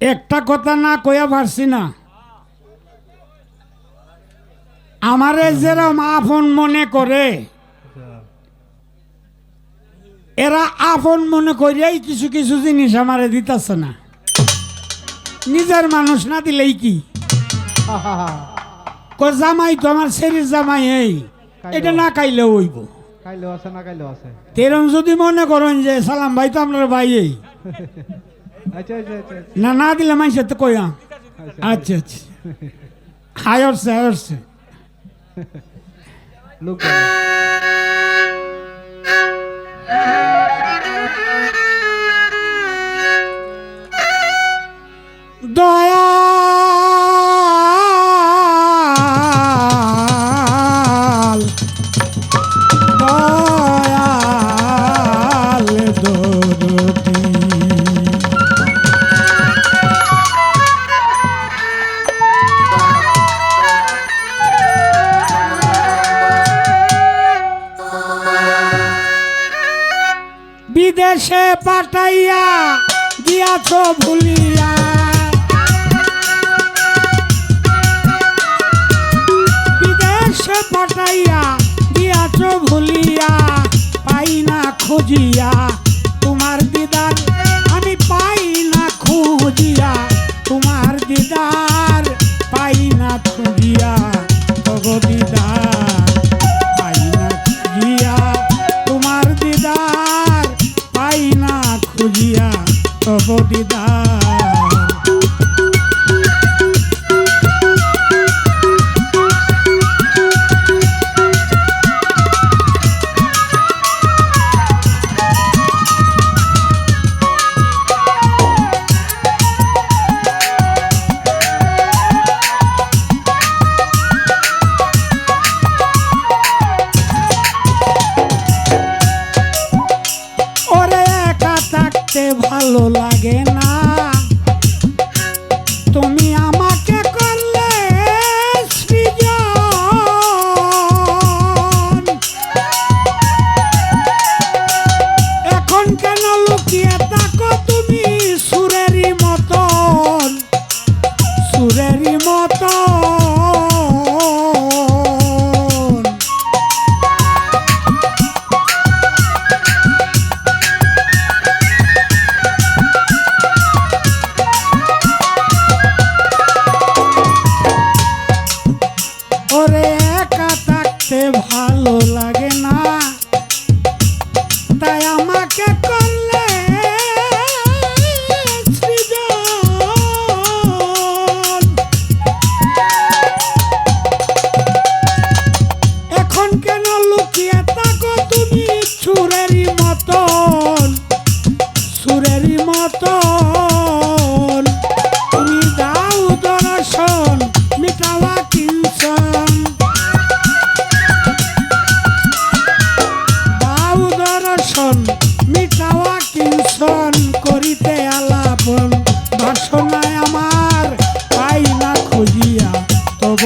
একটা কথা না কইয়া পারছি না। আমারে যেরম আপন মনে করে এরা আপন মনে করিয়াই কিছু কিছু জিনিস আমারে দিতেছে না। নিজের মানুষ না দিলেই কি? জামাই তো আমার শরীর জামাই এই এটা না খাইলে হইব। কাইলেও আছে না কাইলেও আছে। তেরম যদি মনে করেন যে সালাম ভাই তো আপনার ভাই এই। না না দিলে মানুষের তো কইয়া আচ্ছা আচ্ছা। হাই লোক যাবে। বিদেশে পাঠাইয়া দিয়াছ ভুলিয়া। বিদেশে পাঠাইয়া দিয়াছ ভুলিয়া পাই না খুঁজিয়া। করলে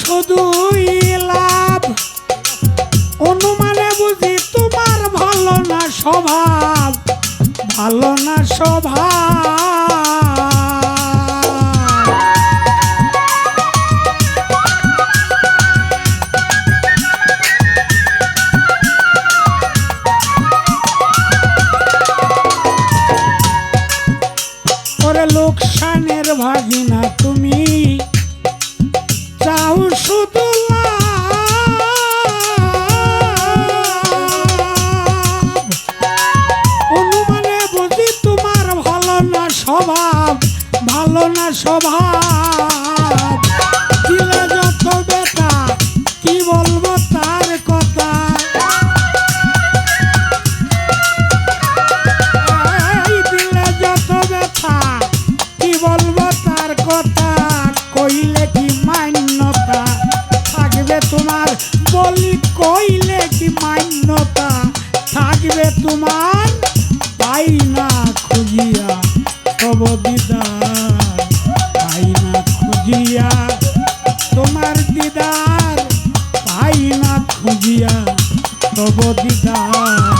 শুধুই লাভ। অনুমানে বুঝি তোমার ভালো না স্বভাব। ভালো না স্বভাব। লোকসানের ভাগিনা তুমি ভালো না স্বভাব ছিল যত বেতা কি বলব তার কথা? দিলে যত ব্যথা, কি বলব তার কথা? কইলে কি মান্যতা? থাকবে তোমার বলি, কইলে কি মান্যতা? থাকবে তোমার তাই না। তোমার দিদার পাই না খুঁজিয়া তব দিদার।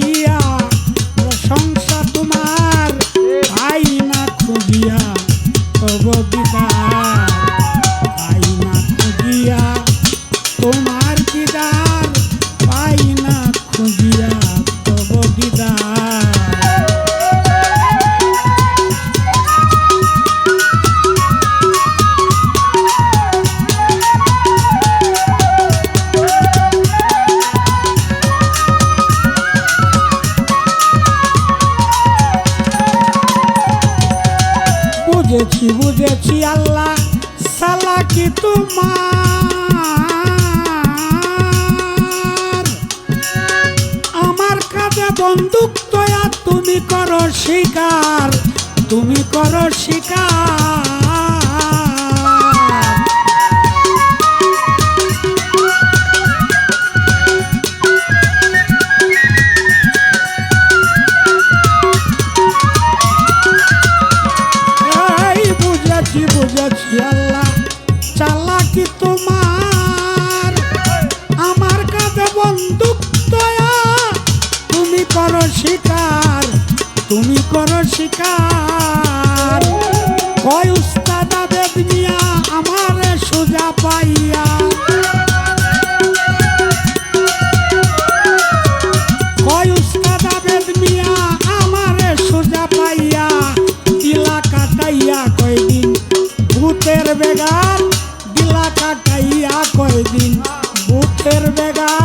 বুঝেছি আল্লাহ, সালা কি তোমার? আমার কাজে বন্দুক তৈয়ার, তুমি করো শিকার, তুমি করো শিকার। বুঝেছি বুঝেছি আল্লাহ। চালাকি তোমার। আমার কাঁধে বন্দুক দয়া। তুমি করো শিকার, তুমি করো শিকার। কয় হাতের বেগা